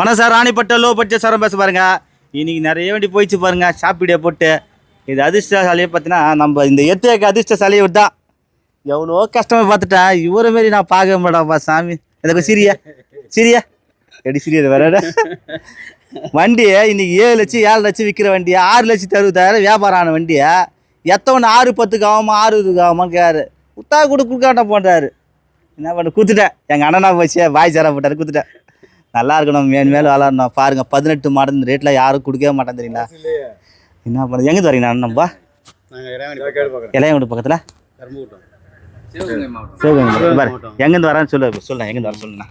பணம் sir Ranipet low budget சாரம் பேச பாருங்க இன்னைக்கு நிறைய வண்டி போயிடுச்சு பாருங்க ஷாப் வீடியோ போட்டு. இது அதிர்ஷ்டசாலியை பார்த்தீங்கன்னா நம்ம இந்த எத்தேக்கு அதிர்ஷ்ட இவர் தான். எவ்வளோ கஷ்டமாக பார்த்துட்டேன். இவரை மாரி நான் பார்க்க மாட்டேன்ப்பா சாமி. எனக்கு சிரியா. சிரியா. எப்படி சிரியாது வேற வண்டியை இன்றைக்கி ஏழு லட்சம் ஏழு லட்சம் விற்கிற வண்டியை ஆறு லட்சத்தி அறுபதாயிரம் வியாபாரம் ஆன வண்டியை எத்தவொன்று ஆறு பத்துக்கு ஆகாமல் ஆறு இதுக்கு ஆகுமான்னு கேட்காரு குத்தா கூட கொடுக்காட்ட போன்றாரு. என்ன பண்ண கொடுத்துட்டேன். எங்கள் அண்ணனா போச்சு வாய் சேர போட்டார் கொடுத்துட்டேன். நல்லா இருக்கணும் மேல் மேலும் வளரணும் பாருங்க பதினெட்டு மாடல் இந்த ரேட்டில் யாரும் கொடுக்கவே மாட்டேன் தெரியுங்களா? என்ன பண்ணுறது எங்கே வரீங்க அண்ணன்பா இளையங்குடி பக்கத்தில்? சிவகங்கை பாரு எங்கேருந்து வரேன்னு சொல்லு சொல்லுண்ணா எங்கேருந்து வர சொல்லுண்ணா.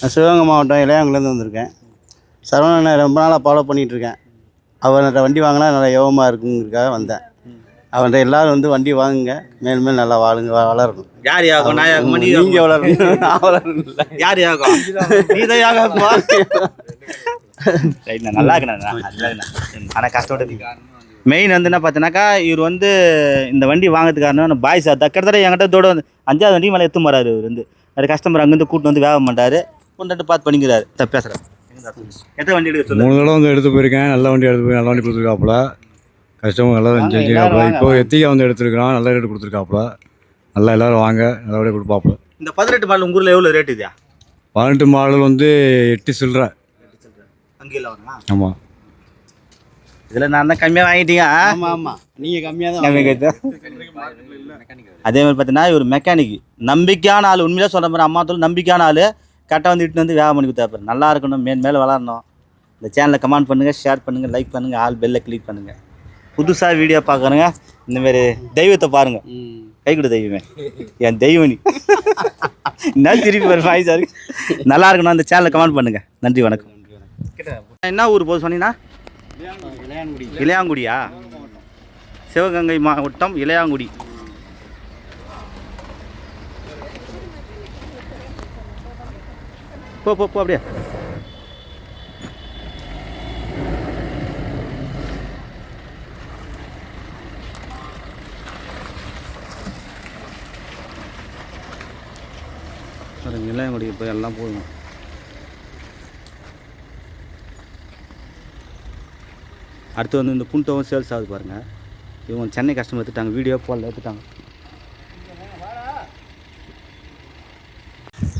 நான் சிவகங்கை மாவட்டம் இளையாங்குலேருந்து வந்திருக்கேன். சரவணனை ரொம்ப நாளாக ஃபாலோ பண்ணிகிட்டு இருக்கேன். அவர்கிட்ட வண்டி வாங்கினா நல்லா யோகமாக இருக்குங்கிறதுக்காக வந்தேன். அவன்கிட்ட எல்லாரும் வந்து வண்டி வாங்குங்க. மேல் மேல் நல்லா வாழுங்க வ- வளரணும். யார் யாகம் நான் யாகமா நீ நீங்கள் வளரணும். நான் வளரணும் இல்லை. யார் யாகம் நீ தான் ரைட்ண்ணா நல்லா இருக்கண்ணா நல்லா ஆனால் கஷ்டப்பட்டு மெயின் வந்து என்ன பார்த்தீங்கன்னாக்கா இவர் வந்து இந்த வண்டி வாங்கிறதுக்கு காரணம் பாய் சார் கிட்டத்தட்ட என்கிட்ட தோட வந்து அஞ்சாவது வண்டி மேலே எடுத்து வராரு இவர் வந்து. அது கஸ்டமர் அங்கேருந்து கூட்டு வந்து வேக மாட்டாரு. கொண்டாட்டு பார்த்து பண்ணிக்கிறாரு. தப்பு பேசுகிறேன் எத்தனை வண்டி எடுக்க சொல்லு மூணு தடவை வந்து எடுத்து போயிருக்கேன். நல்ல வண்டி எடுத்து போய் நல்ல வண்டி கொடுத்துருக்காப்புல. கஸ்டமர் நல்லா வாங்க, செஞ்சுருக்காப்புல இப்போ வாங்க. எத்திகா வந்து எடுத்துருக்கான் நல்ல ரேட்டு கொடுத்துருக்காப்புல. நல்லா எல்லாரும் வாங்க நல்லபடியாக கொடுப்பாப்புல. இந்த பதினெட்டு மாடல் உங்கள் ஊரில் எவ்வளோ ரேட் இதா? பதினெட்டு மாடல் வந்து எட்டு சில்லற. ஆமாம் இதில் நான் தான் கம்மியாக வாங்கிட்டீங்க? ஆமாம் ஆமாம் நீங்கள் கம்மியாக தான் கம்மி கேட்டு? அதே மாதிரி பார்த்தீங்கன்னா இவர் மெக்கானிக் நம்பிக்கையான ஆள். உண்மையிலே சொல்கிற மாதிரி அம்மா தோல் நம்பிக்கையான ஆள். கரெக்டாக வந்து இட்டுன்னு வந்து வேகம் பண்ணி கொடுத்தாரு நல்லா இருக்கணும். மேல் மேலே வளரணும். இந்த சேனலை கமெண்ட் பண்ணுங்கள் ஷேர் பண்ணுங்கள் லைக் பண்ணுங்கள் ஆல் பெல்லை கிளிக் பண்ணுங்கள் புதுசாக வீடியோ பார்க்குறேங்க இந்தமாரி தெய்வத்தை பாருங்கள் கை கொடு தெய்வமே. என் தெய்வம் நீ என்ன திருப்பி வரும் வாய் சார்? நல்லா இருக்கணும். அந்த சேனலை கமெண்ட் பண்ணுங்கள் நன்றி வணக்கம். என்ன ஊர் போது சொன்னீங்கன்னா? இளையாங்குடியா? சிவகங்கை மாவட்டம் இளையாங்குடி. போ போ போ அப்படியே. நிலையங்குடிக்கு இளையாங்குடிக்கு போய் எல்லாம் போதும். அடுத்து வந்து இந்த புண்டவும் சேல்ஸ் ஆகுது பாருங்கள் இவங்க சென்னை கஸ்டமர் எடுத்துட்டாங்க வீடியோ போடல எடுத்துட்டாங்க.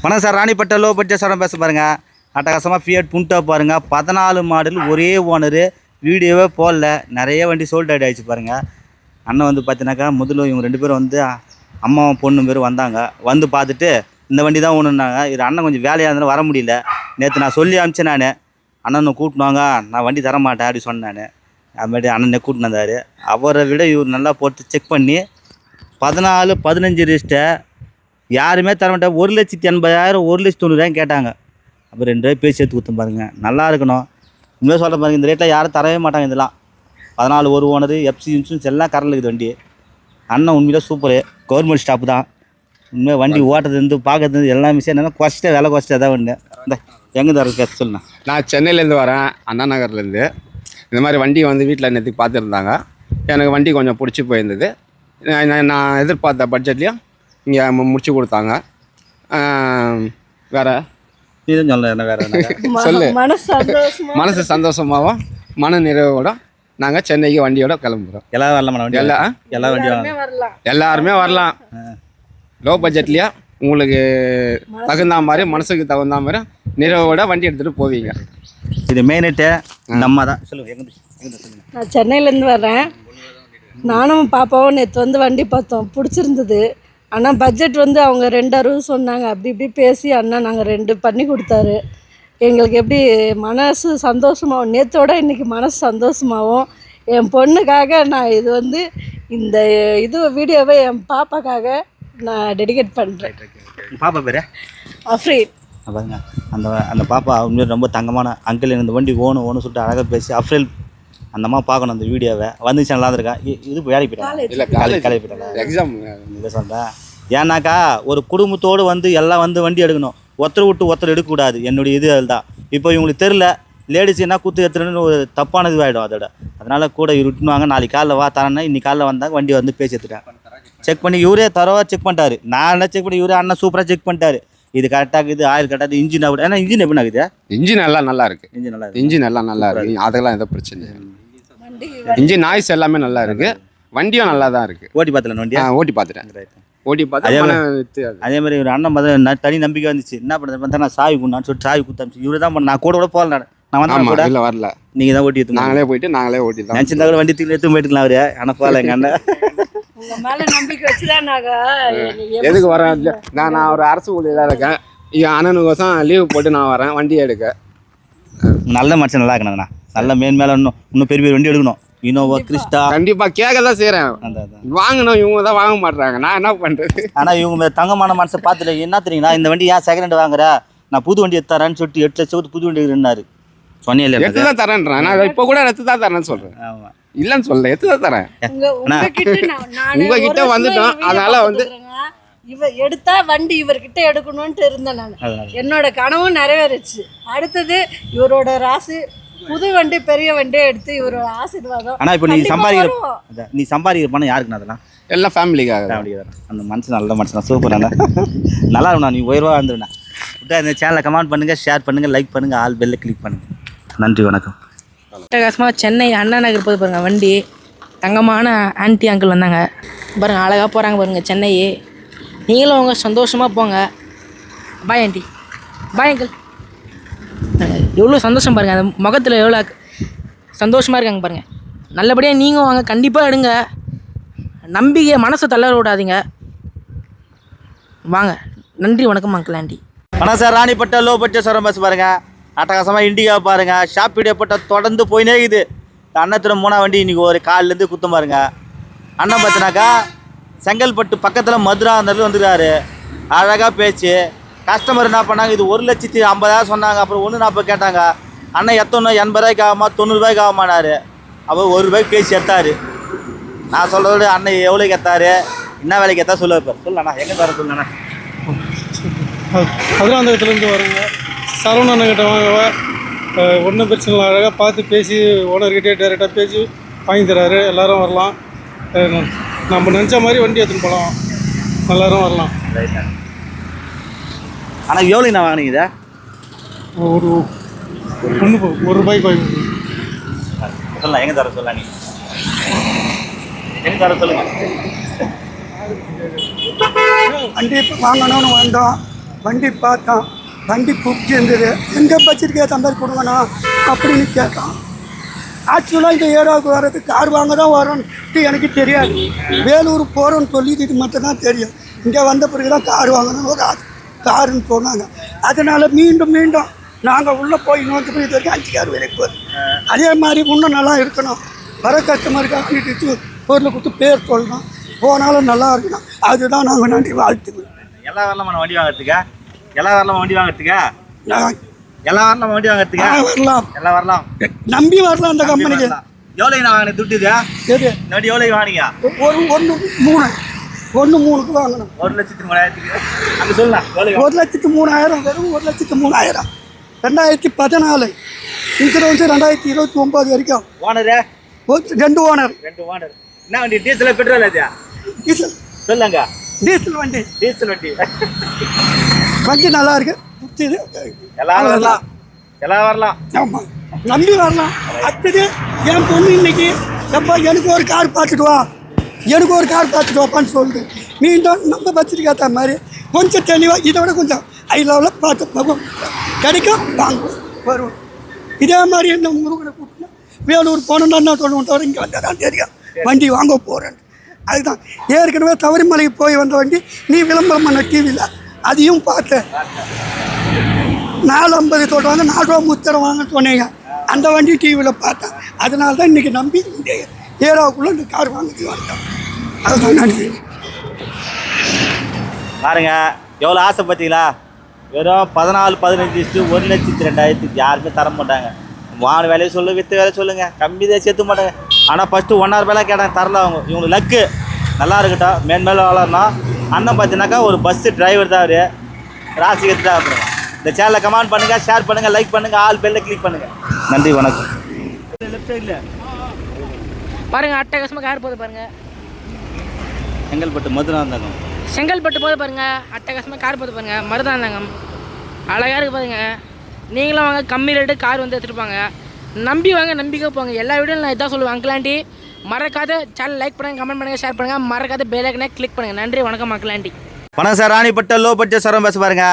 வணக்கம் சார் ராணிப்பட்ட லோ பட்ஜெட் சாரம் பேச பாருங்கள் அட்டகாசமாக ஃபியட் புண்டோ பாருங்கள் பதினாலு மாடல் ஒரே ஓனரு வீடியோவே போடல. நிறைய வண்டி சோல்ட் அவுட் ஆயிடுச்சு பாருங்கள் அண்ணன் வந்து பார்த்தீங்கன்னாக்கா முதல்ல இவங்க ரெண்டு பேரும் வந்து அம்மாவும் பொண்ணு பேரும் வந்தாங்க. வந்து பார்த்துட்டு இந்த வண்டி தான் ஒன்றுனாங்க இது அண்ணன் கொஞ்சம் வேலையாக இருந்தாலும் வர முடியல. நேற்று நான் சொல்லி அனுப்பிச்சேன் நான். அண்ணனை கூட்டினாங்க நான் வண்டி தர மாட்டேன் அப்படி சொன்னேன் அதுமாதிரி அண்ணனை கூட்டினு வந்தார். அவரை விட இவர் நல்லா போட்டு செக் பண்ணி பதினாலு பதினஞ்சு ரிஸ்ட்டை யாருமே தர மாட்டேன் ஒரு லட்சத்தி எண்பதாயிரம் ஒரு லட்சத்தி தொண்ணூறாயிரம் கேட்டாங்க. அப்போ ரெண்டு ரூபாய் பேசி எடுத்து கொடுத்தோம் பாருங்க. நல்லா இருக்கணும். உண்மையாக சொல்ல பாருங்க இந்த ரேட்டில் யாரும் தரவே மாட்டாங்க இதெல்லாம். பதினாலு ஒரு ஓனரு எஃப்சி இன்சூரன்ஸ் எல்லாம் கரண்ட் இருக்குது வண்டி. அண்ணன் உண்மையிலே சூப்பரு கவர்மெண்ட் ஸ்டாப் தான். உண்மையாக வண்டி ஓட்டுறது இருந்து பார்க்கறது இருந்து எல்லாமே என்னென்னா குறைச்சிட்டே விலை குறைச்சிட்டே தான் ஒன்று இந்த எங்கே தர கேட்க சொல்லுண்ணா. நான் சென்னையிலேருந்து வரேன் அண்ணா நகர்லேருந்து. இந்த மாதிரி வண்டி வந்து வீட்டில் நேற்று பார்த்துருந்தாங்க. எனக்கு வண்டி கொஞ்சம் பிடிச்சி போயிருந்தது. நான் நான் எதிர்பார்த்த பட்ஜெட்லேயும் இங்கே முடிச்சு கொடுத்தாங்க. வேற? தான் சொல்ல என்ன வேறு சொல்லு. மனசு சந்தோஷமா? மனசு சந்தோஷமாகவும் மன நிறைவோட நாங்கள் சென்னைக்கு வண்டியோட கிளம்புறோம். எல்லாம் வரலாமா வண்டி எல்லா எல்லா வண்டியும் எல்லாருமே வரலாம். எல்லாருமே வரலாம். லோ பட்ஜெட்லேயே உங்களுக்கு தகுந்த மாதிரி மனசுக்கு தகுந்த மாதிரி நிறைவோட வண்டி எடுத்துகிட்டு போவீங்க. இது மெயினட்டு நம்ம தான் சொல்லுங்க எங்கே எங்கே சொல்லுங்க. நான் சென்னையிலேருந்து வர்றேன். நானும் பாப்பாவும் நேற்று வந்து வண்டி பார்த்தோம். பிடிச்சிருந்தது. ஆனால் பட்ஜெட் வந்து அவங்க ரெண்டு அறுபது சொன்னாங்க. அப்படி இப்படி பேசி அண்ணா நாங்கள் ரெண்டு பண்ணி கொடுத்தாரு. எங்களுக்கு எப்படி மனசு சந்தோஷமாகவும் நேற்றோட இன்னைக்கு மனசு சந்தோஷமாகவும் என் பொண்ணுக்காக நான் இது வந்து இந்த இது வீடியோவை என் பாப்பாக்காக நான் டெடிகேட் பண்ணுறேன் பாப்பா பேரு? அஃப்ரீன். பாருங்க அந்த அந்த பாப்பா உண்மையிலே ரொம்ப தங்கமான அங்கிள் இந்த வண்டி ஓணும் ஓணும் சொல்லிட்டு அழகாக பேசி அப்ரேல் அந்த அம்மா பார்க்கணும் அந்த வீடியோவை வந்துச்சு நல்லா இருக்கா? இது வேலைக்கு போயிட்டாங்க இல்லை காலேஜ் காலேஜ் போயிட்டாங்க எக்ஸாம் இதை சொல்கிறேன் ஏன்னாக்கா ஒரு குடும்பத்தோடு வந்து எல்லாம் வந்து வண்டி எடுக்கணும். ஒருத்தர் விட்டு ஒருத்தர் எடுக்கக்கூடாது. என்னுடைய இது அதுதான். இப்போ இவங்களுக்கு தெரில லேடிஸ் என்ன குத்து எடுத்துன்னு ஒரு தப்பான இதுவாகிடும் அதோட. அதனால் கூட இருட்டுவாங்க நாளைக்கு காலைல வா தரேன்னா இன்னைக்கு காலைல வந்தாங்க வண்டி வந்து பேசி எடுத்துட்டேன். செக் பண்ணி இவரே தரவா செக் பண்ணிட்டாரு. நான் என்ன செக் பண்ணி இவரே அண்ணன் சூப்பராக செக் பண்ணிட்டாரு. இது கரெக்டாக இது ஆயில் கரெக்டாக இன்ஜின் ஆகுது. ஏன்னா இன்ஜின் எப்படி ஆகுது இன்ஜின் எல்லாம் நல்லா இருக்கு. இன்ஜின் நல்லா இருக்கு. இன்ஜின் எல்லாம் நல்லா இருக்கு. அதெல்லாம் எந்த பிரச்சனை இன்ஜின் நாய்ஸ் எல்லாமே நல்லா இருக்கு. வண்டியும் நல்லா தான் இருக்கு. ஓட்டி பார்த்தல வண்டியா? ஆ, ஓட்டி பார்த்துட்டேன். ஓட்டி அதே பார்த்து அது. மாதிரி ஒரு அண்ணன் பார்த்தா தனி நம்பிக்கை வந்துச்சு. என்ன பண்ணுறது? பார்த்தா நான் சாவி குண்டான்னு சொல்லிட்டு சாவி குத்தாமிச்சு இவரு தான் நான் கூட கூட போகல நான். நான் வந்தேன் ஆமா கூட இல்ல வரல. நீங்கள் தான் ஓட்டி நாங்களே போயிட்டு நாங்களே ஓட்டி தான் நினச்சிருந்தா கூட வண்டி தூக்கி எடுத்து போயிட்டுக்கலாம் அவரு ஆனால் போகல எங்கள் அண்ணன். உங்க மேல நம்பிக்கை வச்சுதான் நாங்க எதுக்கு வரேன் இல்ல, நான் நான் ஒரு அரசு ஊழியராக இருக்கேன். என் அண்ணனுக்கோசம் லீவு போட்டு நான் வரேன் வண்டி எடுக்க. நல்ல மனுஷன் நல்லா இருக்கணும்ண்ணா நல்ல மேன் மேலே இன்னும் இன்னும் பெரிய பெரிய வண்டி எடுக்கணும். இனோவா கிறிஸ்டா கண்டிப்பா கேட்க தான் அதான் வாங்கணும் இவங்க தான் வாங்க மாட்றாங்க. நான் என்ன பண்றது? ஆனால் இவங்க தங்கமான மனசை பார்த்துட்டு என்ன தெரியுங்களா? இந்த வண்டி ஏன் செகண்ட் ஹேண்ட் வாங்குற? நான் புது வண்டி எடுத்தாரேன்னு சொல்லிட்டு எட்டு லட்சம் கொடுத்து புது வண்டி இருந்தாரு சொன்னே இல்லை எடுத்து தான் தரேன்றேன். நான் இப்போ கூட எடுத்து தான் தரேன்னு சொல்றேன். ஆமாம் இல்லைன்னு சொல்லல எடுத்து தான் தரேன். உங்க உங்ககிட்ட வந்துட்டோம், அதனால வந்து-. இவ எடுத்தா வண்டி இவர்கிட்ட எடுக்கணும்ட்டு இருந்தேன் நான். என்னோட கனவும் நிறைவேறுச்சு. அடுத்தது இவரோட ராசி புது வண்டி பெரிய வண்டியை எடுத்து இவரோட ஆசீர்வாதம். ஆனால் இப்போ நீ சம்பாதிக்கிற நீ சம்பாதிக்கிற பணம் யாருக்குண்ணா அதெல்லாம்? எல்லாம் ஃபேமிலிக்காக தான். ஃபேமிலிக்கு தானே. அந்த மனுஷன் நல்ல மனுஷன் சூப்பர் அண்ணா நல்லா இருக்குண்ணா நீ உயர்வாக வந்துடுண்ணா இந்த சேனலை கமெண்ட் பண்ணுங்கள் ஷேர் பண்ணுங்கள் லைக் பண்ணுங்கள் ஆல் பெல்ல கிளிக் பண்ணுங்கள் நன்றி வணக்கம். அட்டகாசமாக சென்னை அண்ணா நகர் போது பாருங்க வண்டி. தங்கமான ஆன்ட்டி அங்கிள் வந்தாங்க. பாருங்க அழகாக போகிறாங்க பாருங்க சென்னை நீங்களும் அவங்க சந்தோஷமாக போங்க. பாய் ஆண்டி பாய் அங்கிள் எவ்வளோ சந்தோஷம் பாருங்கள் அந்த முகத்தில் எவ்வளோ சந்தோஷமாக இருக்காங்க பாருங்கள் நல்லபடியாக நீங்கள் வாங்க கண்டிப்பாக எடுங்க. நம்பிக்கை மனசை தளர விடாதீங்க. வாங்க நன்றி வணக்கம் அங்கிள் ஆண்டி ஆனால் சார் ராணிப்பட்ட லோ பட்ஜெட் சரம் பஸ் பாருங்க. அட்டகாசமாக இண்டிகா பாருங்கள் ஷாப் வீடியோ போட்டால் தொடர்ந்து போயினே இருக்குது. இந்த மூணா வண்டி இன்றைக்கி ஒரு காலிலேருந்து குத்தம் பாருங்க. அண்ணன் பார்த்தினாக்கா செங்கல்பட்டு பக்கத்தில் மதுரா அந்த வந்துருக்காரு. அழகாக பேச்சு. கஸ்டமர் என்ன பண்ணாங்க? இது ஒரு லட்சத்தி ஐம்பதாயிரம் சொன்னாங்க. அப்புறம் ஒன்று நாற்பது கேட்டாங்க. அண்ணன் எத்தனை? எண்பது ரூபாய்க்கு தொண்ணூறுரூவாய்க்கு தொண்ணூறுபாய்க்கு அப்போ ஒரு ரூபாய்க்கு பேசி எடுத்தாரு. நான் சொல்கிறதோட அண்ணன் எவ்வளோக்கு எத்தாரு என்ன வேலைக்கு எத்தா சொல்லுவார் சொல்லண்ணா எங்கே தர சொல்லண்ணா மதுராந்தகத்துலேருந்து வரோங்க. சரவணன் கிட்ட வாங்க ஒன்றும் பிரச்சனை இல்லை. அழகாக பார்த்து பேசி ஓனர்கிட்டே டேரெக்டாக பேசி வாங்கி தராரு. எல்லாரும் வரலாம். நம்ம நினச்ச மாதிரி வண்டி எடுத்துன்னு போகலாம் எல்லாரும் வரலாம். ஆனால் எவ்வளோக்கு நான் வாங்கினீங்க இதை? ஒரு ஒன்று ஒரு ரூபாய்க்கு வாங்கி சொல்லலாம். எங்கே தர சொல்லலாம் நீ? எங்கே தர சொல்லுங்க? வண்டி வாங்கணும்னு வந்தோம். வண்டி பார்த்தோம். வண்டி பிடிச்சிருந்தது எங்கள் பட்ஜெட்டுக்கு ஏற்ற மாதிரி கொடுங்கண்ணா அப்படின்னு கேட்டான். ஆக்சுவலாக இந்த ஏரியாவுக்கு வர்றதுக்கு கார் வாங்க தான் வரோன்ட்டு எனக்கு தெரியாது. வேலூர் போகிறோன்னு சொல்லி இது மட்டும் தான் தெரியும். இங்கே வந்த பிறகு தான் கார் வாங்கணும் ஒரு காருன்னு சொன்னாங்க. அதனால் மீண்டும் மீண்டும் நாங்கள் உள்ளே போய் நோக்கி போய் இது வரைக்கும் அஞ்சு கார் வேலைக்கு போகுது அதே மாதிரி இன்னும் நல்லா இருக்கணும். வர கஸ்டமருக்கு அப்படின்ட்டு பொருளை கொடுத்து பேர் சொல்லணும். போனாலும் நல்லா இருக்கணும். அதுதான் நாங்கள் நன்றி வாழ்த்துக்கிறோம் எல்லா வரலாமான வண்டி வாங்கிறதுக்கா? எல்லா வரலாமா வண்டி வாங்குறதுக்கா? நான் எல்லா வரலாமா வண்டி வாங்குறதுக்கா? வரலாம். எல்லாம் வரலாம். நம்பி வரலாம் அந்த கம்பெனிக்கு. எவ்வளோக்கு நான் வாங்கினேன்? துட்டு இது? இந்த வண்டி எவ்வளோக்கு வாங்கினீங்க? ஒரு ஒன்று மூணு. ஒன்று மூணுக்கு வாங்கணும் ஒரு லட்சத்தி மூணாயிரத்துக்கு. அங்கே சொல்லலாம் ஒரு லட்சத்து மூணாயிரம் வெறும் ஒரு லட்சத்து மூணாயிரம். ரெண்டாயிரத்தி பதினாலு. இன்சூரன்ஸு ரெண்டாயிரத்தி இருபத்தி ஒம்பது வரைக்கும் ஓனரு ரெண்டு ஓனர் ரெண்டு ஓனர் என்ன வண்டி? டீசல் பெட்ரோல் அது டீசல் சொல்லுங்க. டீசல் வண்டி. டீசல் வண்டி. வண்டி நல்லா இருக்கு புடிச்சது எல்லாம் வரலாம். எல்லாம் வரலாம். ஆமாம் நம்பி வரலாம். அடுத்தது என் பொண்ணு இன்னைக்கு எப்போ எனக்கு ஒரு கார் பார்த்துட்டு வா. எனக்கு ஒரு கார் பார்த்துட்டு வாப்பான்னு சொல்லுது. மீண்டும் நம்ம பட்ஜெட்டுக்கு ஏற்ற மாதிரி கொஞ்சம் தெளிவாக இதை விட கொஞ்சம் ஹை லெவலில் பார்த்து பார்ப்போம். கிடைக்கும் வாங்குவோம் வருவோம். இதே மாதிரி என்ன முருகனை கூப்பிட்டு வேலூர் போனோம்னா என்ன சொல்லுவோம் தவிர இங்கே வந்தால் தான் தெரியும் வண்டி வாங்க போகிறேன் அதுதான். ஏற்கனவே தவறிமலைக்கு போய் வந்த வண்டி நீ விளம்பரம் பண்ண டிவியில் அதையும் பார்த்தேன். நாலு ஐம்பது வந்து நாலு ரூபா முத்திரம் வாங்க சொன்னீங்க. அந்த வண்டி டிவியில் பார்த்தேன். அதனால தான் இன்றைக்கி நம்பி இந்த ஏரியாவுக்குள்ளே இந்த கார் வாங்கிட்டு வந்தேன் அதுதான் நன்றி. பாருங்க எவ்வளோ ஆசை பார்த்தீங்களா? வெறும் பதினாலு பதினஞ்சு ஒரு லட்சத்தி ரெண்டாயிரத்துக்கு யாருமே தர மாட்டாங்க. வான வேலையை சொல்லு வித்து வேலையை சொல்லுங்கள் கம்மி தான் சேர்த்து மாட்டாங்க. ஆனால் ஃபஸ்ட்டு ஒன் ஹவர் வேலை கேட்டாங்க தரல அவங்க. இவங்களுக்கு லக்கு நல்லா இருக்கட்டும். மேன்மேலும் வளரணும் அண்ணன் பார்த்தீங்கன்னாக்கா ஒரு பஸ்ஸு டிரைவர் தான் அவரு. ராசி தான் அப்புறம் இந்த சேனலை கமெண்ட் பண்ணுங்க ஷேர் பண்ணுங்க லைக் பண்ணுங்க ஆல் பெல்ல கிளிக் பண்ணுங்க. நன்றி வணக்கம். லெஃப்ட் சைடில் பாருங்கள் அட்டகாசமாக கார் போகுது பாருங்கள் செங்கல்பட்டு மதுராந்தகம். செங்கல்பட்டு போது பாருங்க அட்டகாசமாக கார் போது பாருங்க மருதாந்தகம். அழகாக இருக்கு பாருங்க. நீங்களும் வாங்க கம்மி ரேட்டு கார் வந்து எடுத்துருப்பாங்க நம்பி வாங்க நம்பிக்கை போங்க. எல்லா வீடியோவில் நான் இதான் சொல்லுவேன் அங்கிள் ஆண்டி மறக்காத சேனல் லைக் பண்ணுங்க கமெண்ட் பண்ணுங்க ஷேர் பண்ணுங்க. மறக்காத பெல் ஐக்கனை கிளிக் பண்ணுங்க. நன்றி வணக்கம் அங்கிள் ஆண்டி வணக்கம் சார். ராணிப்பட்ட லோ பட்ஜெட் சரம் பேச பாருங்க.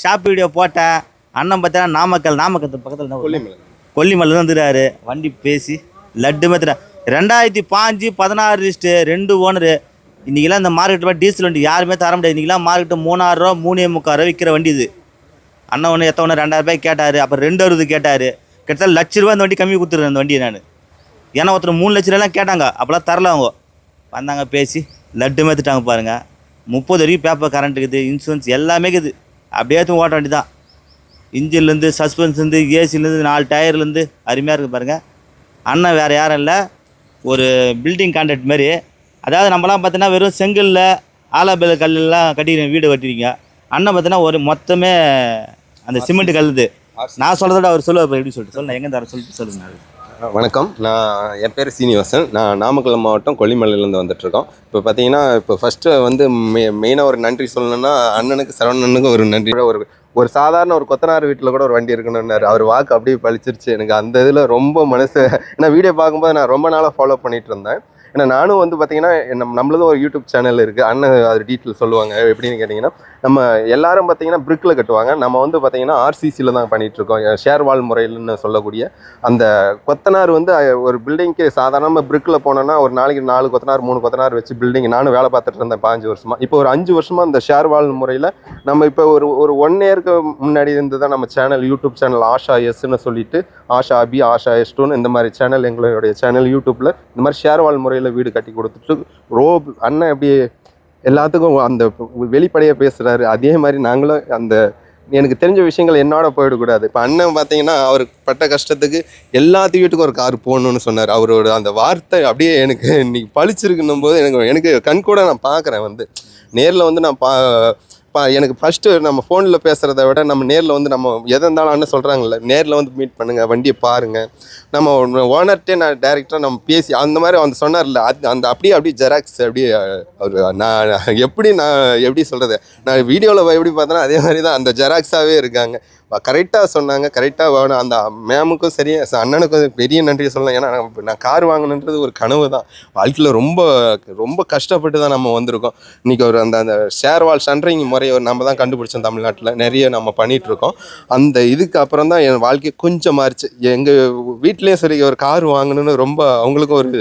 ஷாப் வீடியோ போட்டேன். அண்ணன் பார்த்தீங்கன்னா நாமக்கல் நாமக்கல் பக்கத்தில் கொல்லிமலை கொல்லிமலை தான். வந்துடுறாரு வண்டி பேசி லட்டு மாத்திர ரெண்டாயிரத்தி பாஞ்சு பதினாறு லிஸ்ட்டு ரெண்டு ஓனரு இன்றைக்கெல்லாம் இந்த மார்க்கெட்டில் டீசல் வண்டி யாருமே தர முடியாது. இன்றைக்கெல்லாம் மார்க்கெட்டு மூணாயிரம் ரூபா மூணே முக்கால் ரூபா விற்கிற வண்டி இது. அண்ணன் ஒன்று எத்த ஒன்று ரெண்டாயிரம் ரூபாய் கேட்டார். அப்புறம் ரெண்டு அறுபது கேட்டார். கிட்டத்தட்ட லட்ச ரூபா இந்த வண்டி கம்மி கொடுத்துருவேன் அந்த வண்டியை நான். ஏன்னா ஒருத்தர் மூணு லட்ச ரூபாய்லாம் கேட்டாங்க. அப்போலாம் தரல அவங்க. வந்தாங்க பேசி லட்டு மேத்துட்டாங்க பாருங்க. முப்பது வரைக்கும் பேப்பர் கரண்ட் இருக்குது இன்சூரன்ஸ் எல்லாமே இருக்குது. அப்படியே ஓட்ட வண்டி தான் இன்ஜின்லேருந்து சஸ்பென்ஸ்லேருந்து ஏசிலேருந்து நாலு டயர்லேருந்து அருமையாக இருக்குது பாருங்கள் அண்ணன் வேறு யாரும் இல்லை. ஒரு பில்டிங் கான்ட்ராக்ட் மாதிரி. அதாவது நம்மலாம் பார்த்தீங்கன்னா வெறும் செங்கல்ல ஆலாபேல கல்லெல்லாம் கட்டிக்கிறீங்க வீடு கட்டிருக்கீங்க அண்ணன் பார்த்தீங்கன்னா ஒரு மொத்தமே அந்த சிமெண்ட் கல்லுது. நான் சொல்கிறத அவர் சொல்லுவார் எப்படி சொல்லிட்டு சொல்லுங்க எங்கே தர சொல்லிட்டு சொல்லுங்க. வணக்கம். நான் என் பேர் சீனிவாசன். நான் நாமக்கல் மாவட்டம் கொல்லிமலையிலேருந்து வந்துட்டுருக்கோம் இப்போ பார்த்தீங்கன்னா இப்போ ஃபஸ்ட்டு வந்து மெ மெயினாக ஒரு நன்றி சொல்லணும்னா அண்ணனுக்கு சரவணனுக்கு ஒரு நன்றி. ஒரு ஒரு சாதாரண ஒரு கொத்தனார் வீட்டில் கூட ஒரு வண்டி இருக்கணும்னாரு. அவர் வாக்கு அப்படியே பழிச்சிருச்சு. எனக்கு அந்த இதில் ரொம்ப மனசு ஏன்னா வீடியோ பார்க்கும்போது நான் ரொம்ப நாளாக ஃபாலோ பண்ணிட்டு இருந்தேன். ஏன்னா நானும் வந்து பார்த்தீங்கன்னா நம்ம நம்மளதும் ஒரு யூடியூப் சேனல் இருக்குது அண்ணன் அது டீட்டெயில் சொல்லுவாங்க. எப்படின்னு கேட்டிங்கன்னா நம்ம எல்லாரும் பார்த்தீங்கன்னா பிரிக்கில் கட்டுவாங்க. நம்ம வந்து பார்த்தீங்கன்னா ஆர்சிசியில் தான் பண்ணிகிட்ருக்கோம் இருக்கோம் முறையில்னு சொல்லக்கூடிய அந்த கொத்தனார் வந்து ஒரு பில்டிங்க்கு சாதாரணமாக பிரிக்கில் போனோன்னா ஒரு நாளைக்கு நாலு கொத்தனார் மூணு கொத்தனார் வச்சு பில்டிங் நானும் வேலை பார்த்துட்டு இருந்தேன் பாஞ்சு வருஷமா. இப்போ ஒரு அஞ்சு வருஷமாக அந்த ஷேர்வால் முறையில் நம்ம இப்போ ஒரு ஒரு ஒன் இயருக்கு முன்னாடி இருந்து தான் நம்ம சேனல் யூடியூப் சேனல் ஆஷா எஸ்ன்னு சொல்லிட்டு ஆஷா அபி ஆஷா எஸ்டோன்னு இந்த மாதிரி சேனல் எங்களுடைய சேனல் யூடியூப்பில் இந்த மாதிரி ஷேர்வால் முறையில் வீடு கட்டி கொடுத்துட்டு ரோ அண்ணன் எப்படி எல்லாத்துக்கும் அந்த வெளிப்படையாக பேசுகிறாரு அதே மாதிரி நாங்களும் அந்த எனக்கு தெரிஞ்ச விஷயங்கள் என்னோட போயிடக்கூடாது. இப்போ அண்ணன் பார்த்தீங்கன்னா அவர் பட்ட கஷ்டத்துக்கு எல்லாத்து வீட்டுக்கும் ஒரு கார் போகணும்னு சொன்னார். அவரோட அந்த வார்த்தை அப்படியே எனக்கு இன்னைக்கு பளிச்சிருக்குன்னும் போது எனக்கு எனக்கு கண் கூட நான் பார்க்குறேன் வந்து. நேரில் வந்து நான் பா பா எனக்கு ஃபஸ்ட்டு நம்ம ஃபோனில் பேசுகிறத விட நம்ம நேரில் வந்து நம்ம எதை இருந்தாலும் அண்ணன் சொல்கிறாங்கல்ல நேரில் வந்து மீட் பண்ணுங்கள் வண்டியை பாருங்கள் நம்ம ஓனர்கிட்டே நான் டேரெக்டாக நம்ம பேசி அந்த மாதிரி அந்த சொன்னார்ல அது அந்த அப்படியே அப்படியே ஜெராக்ஸ் அப்படியே அவர் நான் எப்படி நான் எப்படி சொல்கிறது நான் வீடியோவில் எப்படி பார்த்தேன்னா அதே மாதிரி தான் அந்த ஜெராக்ஸாகவே இருக்காங்க. கரெக்டாக சொன்னாங்க. கரெக்டாக வேணும் அந்த மேமுக்கும் சரி அண்ணனுக்கும் பெரிய நன்றியை சொல்லலாம். ஏன்னா நான் கார் வாங்கணுன்றது ஒரு கனவு தான். வாழ்க்கையில் ரொம்ப ரொம்ப கஷ்டப்பட்டு தான் நம்ம வந்திருக்கோம். இன்றைக்கி ஒரு அந்த அந்த ஷேர் வால் சன்றிங் முறையை ஒரு நம்ம தான் கண்டுபிடிச்சோம் தமிழ்நாட்டில். நிறைய நம்ம பண்ணிகிட்ருக்கோம் இருக்கோம். அந்த இதுக்கு அப்புறம் தான் என் வாழ்க்கை கொஞ்சம் மாறிச்சு. எங்கள் வீட்லேயும் சரி ஒரு கார் வாங்கணும்னு ரொம்ப அவங்களுக்கும் ஒரு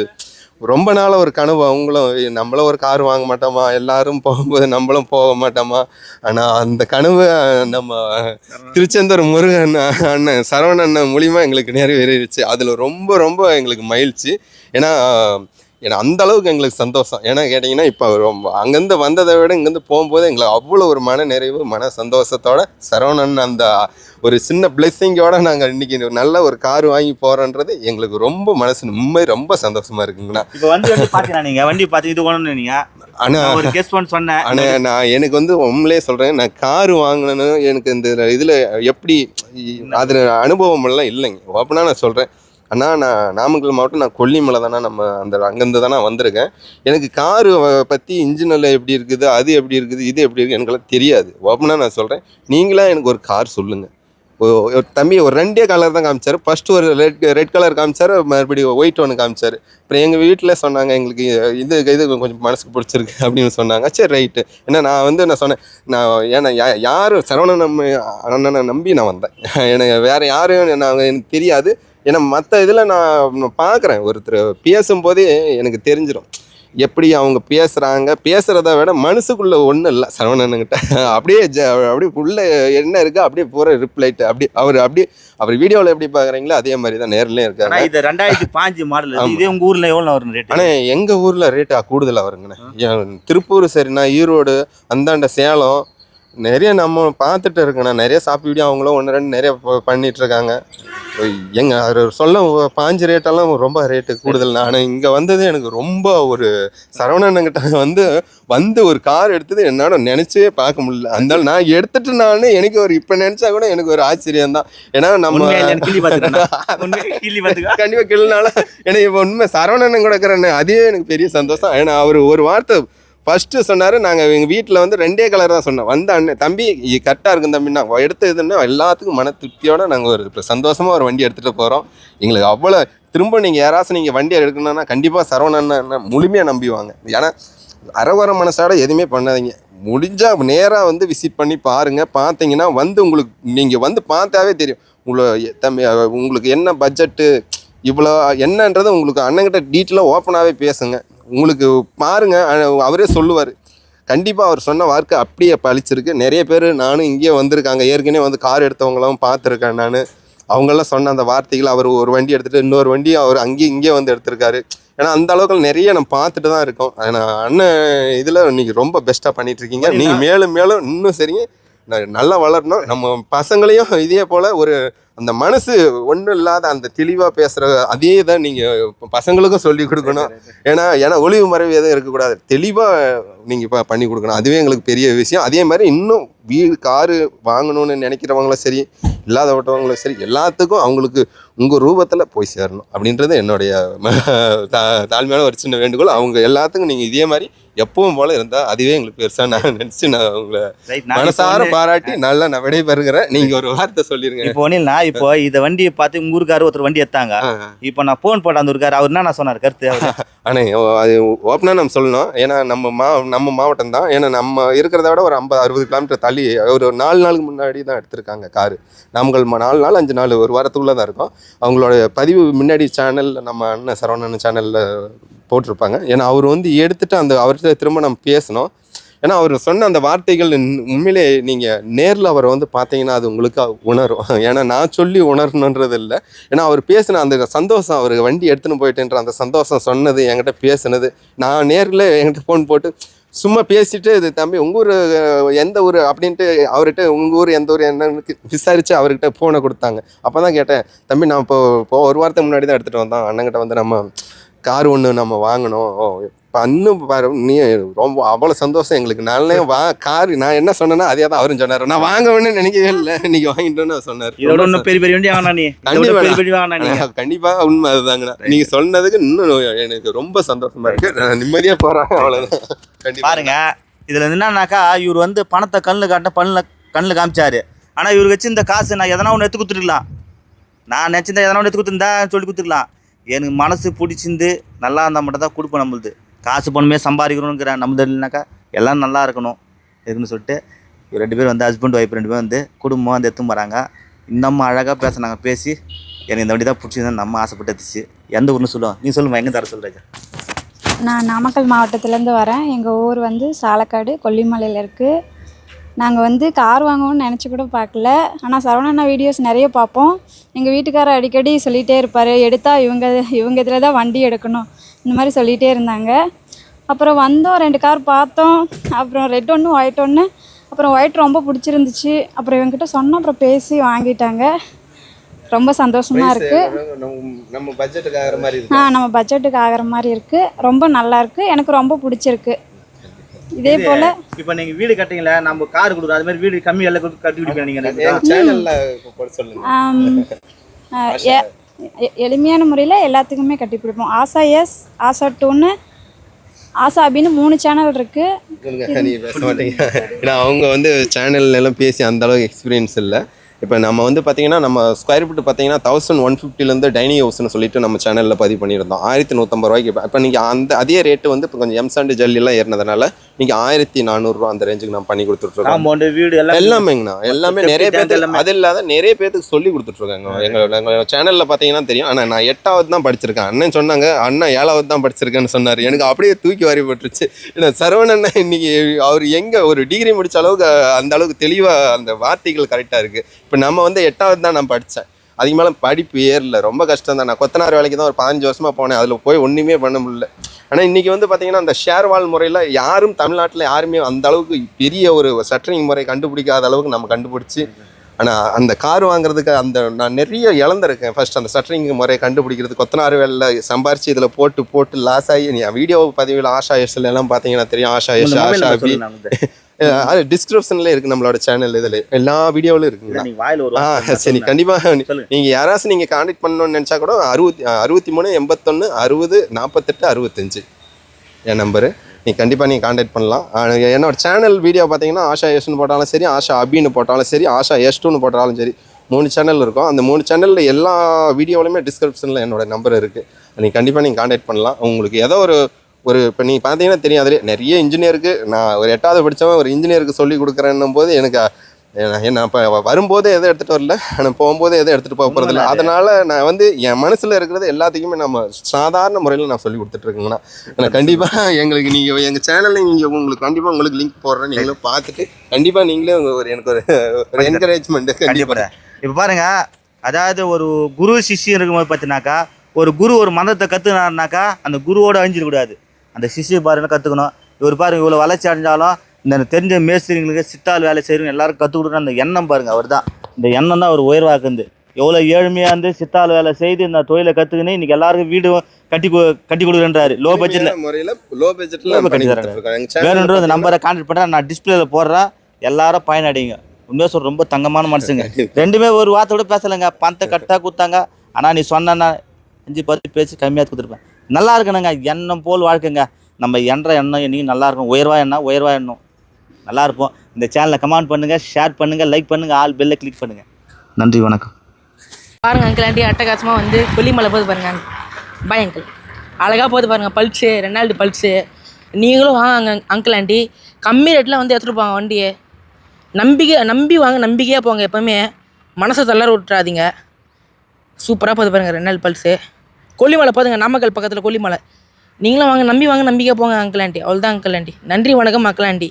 ரொம்ப நாளாக ஒரு கனவு. அவங்களும் "ஏய், நம்மளும் ஒரு கார் வாங்க மாட்டோமா? எல்லாரும் போகும்போது நம்மளும் போக மாட்டோமா? ஆனால் அந்த கனவு நம்ம திருச்செந்தூர் முருகன் அண்ணன் சரவண அண்ணன் மூலிமா எங்களுக்கு நிறைவேறிடுச்சு. அதில் ரொம்ப ரொம்ப எங்களுக்கு மகிழ்ச்சி. ஏன்னா ஏன்னா அந்த அளவுக்கு எங்களுக்கு சந்தோஷம். ஏன்னா கேட்டிங்கன்னா இப்போ ரொம்ப அங்கேருந்து வந்ததை விட இங்கேருந்து போகும்போது எங்களுக்கு அவ்வளோ ஒரு மன நிறைவு மன சந்தோஷத்தோட சரவணன் அந்த ஒரு சின்ன பிளெஸ்ஸிங்கோட நாங்கள் இன்னைக்கு நல்ல ஒரு கார் வாங்கி போகிறோன்றது எங்களுக்கு ரொம்ப மனசு நிம்மதி ரொம்ப சந்தோஷமா இருக்குங்கண்ணா. இப்போ வண்டி வந்து பார்த்தீங்கன்னா நீங்கள் வண்டி பார்த்து இது ஒன்று நீங்கள் அண்ணா நான் ஒரு கெஸ்ட் ஒன்று சொன்னேன். ஆனால் நான் எனக்கு வந்து உண்மையிலே சொல்கிறேன் நான் கார் வாங்கினேன்னு எனக்கு இந்த இதில் எப்படி அதில் அனுபவம் எல்லாம் இல்லைங்க. ஓப்பனாக நான் சொல்கிறேன் அண்ணா நான் நாமக்கல் மாவட்டம் நான் கொல்லிமலை தானே நம்ம அந்த அங்கேருந்து தானே வந்திருக்கேன். எனக்கு காரு பற்றி இன்ஜினில் எப்படி இருக்குது அது எப்படி இருக்குது இது எப்படி இருக்குது எனக்கெல்லாம் தெரியாது. ஓப்பனாக நான் சொல்கிறேன் நீங்களாக எனக்கு ஒரு கார் சொல்லுங்கள் ஒரு தம்பி ஒரு ரெண்டே கலர் தான் காமிச்சார். ஃபஸ்ட்டு ஒரு ரெட் ரெட் கலர் காமிச்சார் மறுபடியும் ஒயிட் ஒன்று காமிச்சார். அப்புறம் எங்கள் வீட்டில் சொன்னாங்க எங்களுக்கு இது இது கொஞ்சம் மனசுக்கு பிடிச்சிருக்கு அப்படின்னு சொன்னாங்க. சரி ரைட்டு ஏன்னா நான் வந்து நான் சொன்னேன் நான் ஏன்னா யா- யாரும் சரவணன் நம்ம அண்ணனை நம்பி நான் வந்தேன். எனக்கு வேறு யாரும் நான் எனக்கு தெரியாது. ஏன்னா மற்ற இதில் நான் பார்க்குறேன் ஒருத்தர் பேசும்போதே எனக்கு தெரிஞ்சிடும் எப்படி அவங்க பேசுகிறாங்க பேசுகிறத விட மனசுக்குள்ள ஒன்றும் இல்லை. சரவணனுங்கிட்ட அப்படியே ஜ அப்படியே உள்ள என்ன இருக்கோ? அப்படியே பூரா ரிப்ளைட்டு அப்படி அவர் அப்படியே அவர் வீடியோவில் எப்படி பார்க்குறீங்களோ அதே மாதிரி தான் நேர்லேயும் ஆனால் இது ரெண்டாயிரத்தி பாஞ்சு மாடல். இதே. உங்கள் ஊரில் எவ்வளோ வரும் ரேட்டு ஆனால் எங்கள் ஊரில் ரேட்டு கூடுதலாக வருங்கண்ணே. திருப்பூர் சரிண்ணா ஈரோடு அந்தாண்ட சேலம் நிறைய நம்ம பார்த்துட்டு இருக்கேண்ணா. நிறைய ஷாப் வீடியோ அவங்களும் ஒன்று ரெண்டு நிறைய ப- பண்ணிட்டு இருக்காங்க எங்க அவர் சொல்ல பாஞ்சு ரேட்டெல்லாம் ரொம்ப ரேட்டு கூடுதல். நான் இங்கே வந்தது எனக்கு ரொம்ப ஒரு சரவணன்கிட்ட வந்து வந்து ஒரு கார் எடுத்தது என்னால நினைச்சே பார்க்க முடியல. அந்த நான் எடுத்துட்டு நான் எனக்கு ஒரு இப்போ நினைச்சா கூட எனக்கு ஒரு ஆச்சரியம் தான். ஏன்னா நம்ம உண்மையா இல்லையான்னு கிள்ளி பார்த்துக்கணும் உண்மையா கிள்ளி பார்த்துக்கோ கண்டிப்பா கிள்னால எனக்கு இப்போ உண்மை சரவணன் கூட இருக்கிறேன் அதே எனக்கு பெரிய சந்தோஷம். ஏன்னா அவர் ஒரு வார்த்தை ஃபஸ்ட்டு சொன்னார் நாங்கள் எங்கள் வீட்டில் வந்து ரெண்டே கலர் தான் சொன்னோம். வந்த அண்ணன் தம்பி கரெக்டாக இருக்கும் தம்பின்னா எடுத்த இதுன்னா எல்லாத்துக்கும் மன திருப்தியோடு நாங்கள் ஒரு சந்தோஷமாக ஒரு வண்டி எடுத்துகிட்டு போகிறோம் எங்களுக்கு அவ்வளோ திரும்ப நீங்கள் யாராச்சும் நீங்கள் வண்டி எடுக்கணும்னா கண்டிப்பாக சரவணன் முழுமையாக நம்பிவாங்க. ஏன்னா அறவர மனசாட எதுவுமே பண்ணாதீங்க. முடிஞ்சால் நேராக வந்து விசிட் பண்ணி பாருங்கள் பார்த்தீங்கன்னா வந்து உங்களுக்கு நீங்கள் வந்து பார்த்தாவே தெரியும். உங்களை தம்பி உங்களுக்கு என்ன பட்ஜெட்டு இவ்வளோ என்னன்றது உங்களுக்கு அண்ணங்கிட்ட டீட்டெயிலாக ஓப்பனாகவே பேசுங்க. உங்களுக்கு பாருங்க அவரே சொல்லுவார். கண்டிப்பாக அவர் சொன்ன வார்த்தை அப்படியே பழிச்சிருக்கு. நிறைய பேர் நானும் இங்கேயே வந்திருக்காங்க. ஏற்கனவே வந்து கார் எடுத்தவங்களாம் பார்த்துருக்கேன் நான். அவங்கெல்லாம் சொன்ன அந்த வார்த்தைகள் அவர் ஒரு வண்டி எடுத்துகிட்டு இன்னொரு வண்டி அவர் அங்கேயும் இங்கே வந்து எடுத்திருக்காரு. ஏன்னா அந்த அளவுக்கு நிறைய நம்ம பார்த்துட்டு தான் இருக்கோம். ஆனால் அண்ணன் இதில் நீங்கள் ரொம்ப பெஸ்ட்டாக பண்ணிட்டு இருக்கீங்க நீங்கள் மேலும் மேலும் இன்னும் சரிங்க. நல்லா வளரணும். நம்ம பசங்களையும் இதே போல் ஒரு அந்த மனசு ஒன்றும் இல்லாத அந்த தெளிவாக பேசுகிற அதே தான் நீங்கள் பசங்களுக்கும் சொல்லி கொடுக்கணும். ஏன்னா ஏன்னா ஒளிவு மறைவு எதுவும் இருக்கக்கூடாது. தெளிவாக நீங்கள் இப்போ பண்ணி கொடுக்கணும். அதுவே எங்களுக்கு பெரிய விஷயம். அதே மாதிரி இன்னும் வீடு காரு வாங்கணும்னு நினைக்கிறவங்களும் சரி இல்லாதவட்டவங்களும் சரி எல்லாத்துக்கும் அவங்களுக்கு உங்கள் ரூபத்தில் போய் சேரணும். அப்படின்றது என்னுடைய தாழ்மையான ஒரு சின்ன வேண்டுகோள். அவங்க எல்லாத்துக்கும் நீங்கள் இதே மாதிரி எப்பவும் போல இருந்தால் அதுவே எங்களுக்கு பெருசாக நான் நினச்சி நான் உங்களை நான் மனசார பாராட்டி நல்லா நான் விடைபெறுகிறேன். நீங்கள் ஒரு வார்த்தை சொல்லிடுங்க இப்போ ஒன்றும் இல்லைண்ணா இப்போ இந்த வண்டியை பார்த்து உங்க ஊருக்காரு ஒருத்தர் வண்டி எடுத்தாங்க. இப்போ நான் ஃபோன் போட்டு அந்த ஊருக்காரு அவர் என்ன நான் சொன்னார் கருத்து? ஆனால் அது ஓப்பனாக நம்ம சொல்லணும். ஏன்னா நம்ம மா நம்ம மாவட்டம் தான். ஏன்னா நம்ம இருக்கிறத விட ஒரு ஐம்பது அறுபது கிலோமீட்டர் தள்ளி ஒரு நாலு நாளுக்கு முன்னாடி தான் எடுத்திருக்காங்க காரு. நாமக்கல் ம- நாலு நாள் அஞ்சு நாள் ஒரு வாரத்துக்குள்ளே தான் இருக்கும். அவங்களோட பதிவு முன்னாடி சேனலில் நம்ம அண்ணன் சரவணன் சேனலில் போட்டிருப்பாங்க. ஏன்னா அவர் வந்து எடுத்துட்டு அந்த அவர்கிட்ட திரும்ப நம்ம பேசணும். ஏன்னா அவர் சொன்ன அந்த வார்த்தைகள் உண்மையிலே நீங்கள் நேரில் அவரை வந்து பார்த்தீங்கன்னா அது உங்களுக்கு உணரும். ஏன்னா நான் சொல்லி உணரணுன்றது இல்லை ஏன்னா அவர் பேசின அந்த சந்தோஷம் அவர் வண்டி எடுத்துன்னு போயிட்டுன்ற அந்த சந்தோஷம் சொன்னது என்கிட்ட பேசினது நான் நேரில் என்கிட்ட ஃபோன் போட்டு சும்மா பேசிட்டு இது தம்பி உங்கள் ஊர் எந்த ஊர்? அப்படின்ட்டு அவர்கிட்ட உங்கள் ஊர் எந்த ஊர்? என்னன்னு விசாரித்து அவர்கிட்ட ஃபோனை கொடுத்தாங்க. அப்போ தான் கேட்டேன் தம்பி நான் இப்போ இப்போ ஒரு வாரத்துக்கு முன்னாடி தான் எடுத்துகிட்டு வந்தோம். அண்ணங்கிட்ட வந்து நம்ம கார் ஒன்று நம்ம வாங்கணும். ஓ இன்னும் பாரு நீ ரொம்ப அவ்வளோ சந்தோஷம் எங்களுக்கு. நாளே வா கார் நான் என்ன சொன்னேன்னா அதே தான் அவரும் சொன்னார். நான் வாங்கணும்னு நினைக்கவே இல்லை. இன்னைக்கு வாங்கிட்டோன்னு சொன்னார். இதோட இன்னும் பெரிய பெரிய வண்டி வாங்கினா நீ? இதோட கண்டிப்பா. பெரிய பெரிய வாங்கினா நீ? ஆஹ் கண்டிப்பா உண்மை அதுதாங்கண்ணா. நீங்க சொன்னதுக்கு இன்னும் எனக்கு ரொம்ப சந்தோஷமா இருக்கு. நான் நிம்மதியா போறேன் அவ்வளவுதான். கண்டிப்பா. பாருங்க இதுல என்னன்னாக்கா இவர் வந்து பணத்தை கண்ணில் காட்ட பண்ணில் கண்ணில் காமிச்சாரு. ஆனால் இவருக்கு வச்சு இந்த காசு நான் எதனா ஒன்று எடுத்து கொடுத்துருக்கலாம் நான் நினச்சிருந்தா எதனா ஒன்று எடுத்து கொடுத்துருந்தா சொல்லி கொடுத்துருக்கலாம். எனக்கு மனசு பிடிச்சிருந்து நல்லா இருந்தால் மட்டும் தான் கொடுப்போம் நம்மளுது. காசு பணமே சம்பாதிக்கணுங்கிறேன் நம்மளது இல்லைனாக்கா எல்லாம் நல்லா இருக்கணும் இருக்குன்னு சொல்லிட்டு ரெண்டு பேரும் வந்து ஹஸ்பண்ட் ஒய்ஃப் ரெண்டு பேரும் வந்து குடும்பம் வந்து எடுத்து போகிறாங்க இன்னமும் அழகாக பேசினாங்க. பேசி எனக்கு இந்த வண்டி தான் பிடிச்சிருந்தா நம்ம ஆசைப்பட்டு எடுத்துச்சு எந்த ஊர்னு சொல்லுவோம் நீ சொல்லுமா எங்கே தர சொல்கிறீங்க நான் நாமக்கல் மாவட்டத்துலேருந்து வரேன். எங்கள் ஊர் வந்து சாலக்காடு கொல்லிமலையில் இருக்குது நாங்கள் வந்து கார் வாங்கணும்னு நினச்சி கூட பார்க்கல. ஆனால் சரவணண்ணா வீடியோஸ் நிறைய பார்ப்போம். எங்கள் வீட்டுக்காரர் அடிக்கடி சொல்லிகிட்டே இருப்பார் எடுத்தால் இவங்க இவங்க இதில் தான் வண்டி எடுக்கணும். இந்த மாதிரி சொல்லிகிட்டே இருந்தாங்க. அப்புறம் வந்தோம் ரெண்டு கார் பார்த்தோம். அப்புறம் ரெட் ஒன்று ஒயிட் ஒன்று அப்புறம் ஒயிட் ரொம்ப பிடிச்சிருந்துச்சு. அப்புறம் இவங்ககிட்ட சொன்னோம் அப்புறம் பேசி வாங்கிட்டாங்க. ரொம்ப சந்தோஷமாக இருக்குது நம்ம பட்ஜெட்டுக்கு ஆகிற மாதிரி ஆ நம்ம பட்ஜெட்டுக்கு ஆகிற மாதிரி இருக்குது ரொம்ப நல்லா இருக்குது எனக்கு ரொம்ப பிடிச்சிருக்கு. இதே போல் இப்போ நீங்கள் வீடு கட்டிங்களே நம்ம கார் கொடுக்குறோம் அது மாதிரி வீடு கம்மி எல்லாம் கட்டி கொடுப்பீங்க நீங்கள் சேனல்ல போட சொல்லுங்க. எளிமையான முறையில் எல்லாத்துக்குமே கட்டி கொடுப்போம். ஆசா எஸ் ஆசா டூன்னு ஆசா அப்படின்னு மூணு சேனல் நீங்க பேச மாட்டீங்க. ஏன்னா அவங்க வந்து சேனல்ல எல்லாம் பேசி அந்த அளவுக்கு எக்ஸ்பீரியன்ஸ் இல்லை. இப்போ நம்ம வந்து பார்த்தீங்கன்னா நம்ம ஸ்கொயர் ஃபீட் பார்த்தீங்கன்னா தௌசண்ட் ஒன் ஃபிஃப்டிலேருந்து டைனிங் ஹவுஸ்னு சொல்லிட்டு நம்ம சேனலில் பதிவு பண்ணியிருந்தோம். ஆயிரத்தி நூற்றம்பது ரூபாய்க்கு. இப்போ இப்போ நீங்கள் அந்த அதே ரேட்டு வந்து இப்போ கொஞ்சம் எம்சாண்டு ஜல்லிலாம் ஏறினதுனால நீங்கள் ஆயிரத்தி நானூறுரூவா அந்த ரேஞ்சுக்கு நான் பண்ணி கொடுத்துட்ருக்கோம். காம்பவுண்டு வீடு எல்லாம் எல்லாமேங்கண்ணா எல்லாமே நிறைய பேருக்கு. அது இல்லாத நிறைய பேருக்கு சொல்லி கொடுத்துட்ருக்காங்க. எங்கள் எங்கள் சேனலில் பார்த்தீங்கன்னா தெரியும். ஆனால் நான் எட்டாவது தான் படிச்சிருக்கேன். அண்ணன் சொன்னாங்க அண்ணன் ஏழாவது தான் படிச்சிருக்கேன்னு சொன்னார். எனக்கு அப்படியே தூக்கி வாரி போட்டுருச்சு. ஏன்னா சரவணன் அண்ணன் இன்னைக்கு அவர் எங்கே ஒரு டிகிரி முடிச்ச அளவுக்கு அந்த அளவுக்கு தெளிவாக அந்த வார்த்தைகள் கரெக்டாக இருக்குது இப்போ நம்ம வந்து எட்டாவது தான் நான் படித்தேன் அதுக்கு மேலே படிப்பு ஏறல. ரொம்ப கஷ்டம் தான் நான் கொத்தனார் வேலைக்கு தான் ஒரு பதினஞ்சு வருஷமாக போனேன். அதில் போய் ஒன்றுமே பண்ண முடியல. ஆனால் இன்றைக்கி வந்து பார்த்தீங்கன்னா அந்த ஷேர் வால் முறையில் யாரும் தமிழ்நாட்டில் யாருமே அந்த அளவுக்கு பெரிய ஒரு சட்டரிங் முறை கண்டுபிடிக்காத அளவுக்கு நம்ம கண்டுபிடிச்சி ஆனால் அந்த கார் வாங்குறதுக்கு அந்த நான் நிறைய இழந்திருக்கேன். ஃபர்ஸ்ட் அந்த சட்டரிங் முறையை கண்டுபிடிக்கிறது கொத்தனார் வேலையில் சம்பாரிச்சு இதில் போட்டு போட்டு லாஸ் ஆகி நீ வீடியோ பதிவில் ஆஷா எஸ்எல் எல்லாம் பார்த்தீங்கன்னா தெரியும். ஆஷா எஸ் ஆஷா அது டிஸ்கிரிப்ஷன்ல இருக்கு நம்மளோட சேனல் இதில். எல்லா வீடியோவிலும் இருக்குங்க நீங்க வாயில ஒரு ஆ வார்த்தை சரி சொல்லுங்க. நீங்கள் யாராச்சும் நீங்கள் காண்டாக்ட் பண்ணணும்னு நினச்சா கூட அறுபத்தி அறுபத்தி மூணு எண்பத்தொன்று அறுபது நாற்பத்தெட்டு அறுபத்தஞ்சு. என் நம்பரு நீ கண்டிப்பாக நீ காண்டாக்ட் பண்ணலாம். என்னோட சேனல் வீடியோ பார்த்தீங்கன்னா ஆஷா எஸ்னு போட்டாலும் சரி ஆஷா அபின்னு போட்டாலும் சரி ஆஷா எஸ் டூன்னு போட்டாலும் சரி மூணு சேனல் இருக்கும். அந்த மூணு சேனலில் எல்லா வீடியோலையுமே டிஸ்கிரிப்ஷனில் என்னோட நம்பர் இருக்குது நீ கண்டிப்பாக நீங்கள் காண்டாக்ட் பண்ணலாம். உங்களுக்கு ஏதோ ஒரு ஒரு இப்போ நீ பார்த்தீங்கன்னா தெரியும் அதிலே நிறைய இன்ஜினியருக்கு நான் ஒரு எட்டாவது படித்தவன் ஒரு இன்ஜினியருக்கு சொல்லி கொடுக்குறேன்னும் போது எனக்கு என்ன இப்போ வரும்போது எதை எடுத்துகிட்டு வரல? ஆனால் போகும்போது எதை எடுத்துகிட்டு போக போகிறதில்ல. அதனால் நான் வந்து என் மனசில் இருக்கிறது எல்லாத்துக்குமே நம்ம சாதாரண முறையில் நான் சொல்லி கொடுத்துட்ருக்கேங்கண்ணா எனக்கு கண்டிப்பாக எங்களுக்கு நீங்கள் எங்கள் சேனலில் நீங்கள் உங்களுக்கு கண்டிப்பாக உங்களுக்கு லிங்க் போடுறேன். நீங்களும் பார்த்துட்டு கண்டிப்பாக நீங்களே ஒரு எனக்கு ஒரு என்கரேஜ்மெண்ட்டு கண்டிப்பாக இப்போ பாருங்க அதாவது ஒரு குரு சிஷ்யம் இருக்கும்போது பார்த்தினாக்கா ஒரு குரு ஒரு மந்திரத்தை கற்றுனாருனாக்கா அந்த குருவோட அழிஞ்சிடக்கூடாது. அந்த சிஷ்ய பாருன்னு கற்றுக்கணும் இவர் பாருங்க இவ்வளோ வளர்ச்சி அடைஞ்சாலும் இந்த தெரிஞ்ச மேஸ்திரிங்களுக்கு சித்தால் வேலை செய்கிறவங்க எல்லாரும் கற்றுக் கொடுக்குற அந்த எண்ணம் பாருங்க அவர் தான் இந்த எண்ணம் தான் அவர் உயர்வாக்குது. எவ்வளோ ஏழ்மையாக இருந்து சித்தால் வேலை செய்து இந்த தொழிலை கற்றுக்கின்னு இன்னைக்கு எல்லாருக்கும் வீடு கட்டி கட்டி கொடுக்குறேன்றாரு. லோ பட்ஜெட்டில் முறையில் லோ பட்ஜெட்டில். கொடுத்துட்ருக்கோம் எங்கள் வேணுன்ற அந்த நம்பரை கான்டாக்ட் பண்ணுறேன் நான் டிஸ்பிளேல போடுறேன் எல்லாரும் பயனடைங்க. உண்மையாக சொல்ற ரொம்ப தங்கமான மனுஷங்க. ரெண்டுமே ஒரு வார்த்தை கூட பேசலைங்க. பணத்தை கரெக்டாக கொடுத்தாங்க. ஆனால் நீ சொன்னா அஞ்சு பத்து பேசி கம்மியாக கொடுத்துருப்பேன். நல்லா இருக்கணுங்க. எண்ணம் போல் வாழ்க்கைங்க. நம்ம என்ற எண்ணம் என்னைக்கும் நல்லா இருக்கும் உயர்வாக எண்ணம் உயர்வாக எண்ணம் நல்லா இருப்போம். இந்த சேனலை கமெண்ட் பண்ணுங்கள் ஷேர் பண்ணுங்கள் லைக் பண்ணுங்கள் ஆல் பெல்லை கிளிக் பண்ணுங்கள் நன்றி வணக்கம். பாருங்க அங்கிள் ஆண்டி அட்டகாசமாக வந்து கொல்லிமலை போது பாருங்க பாய் அங்கிள் அழகாக போது பாருங்கள் பல்ஸு ரெண்டால்டு பல்ஸு நீங்களும் வாங்க அங்க அங்கிள் ஆண்டி கம்மி ரேட்டில் வந்து எடுத்துகிட்டு போங்க வண்டியை. நம்பிக்கை நம்பி வாங்க நம்பிக்கையாக போங்க எப்போவுமே. மனசை தளர விட்டுறாதீங்க. சூப்பராக போது பாருங்கள் ரெண்டு நாள் பல்ஸு கொல்லிமலை போதுங்க நாமக்கல் பக்கத்தில் கொல்லிமலை. நீங்களும் வாங்க நம்பி வாங்க நம்பிக்கை போங்க அங்கிள் ஆண்டி அவ்வளோதான் அங்கிள் ஆண்டி நன்றி வணக்கம் அங்கிள் ஆண்டி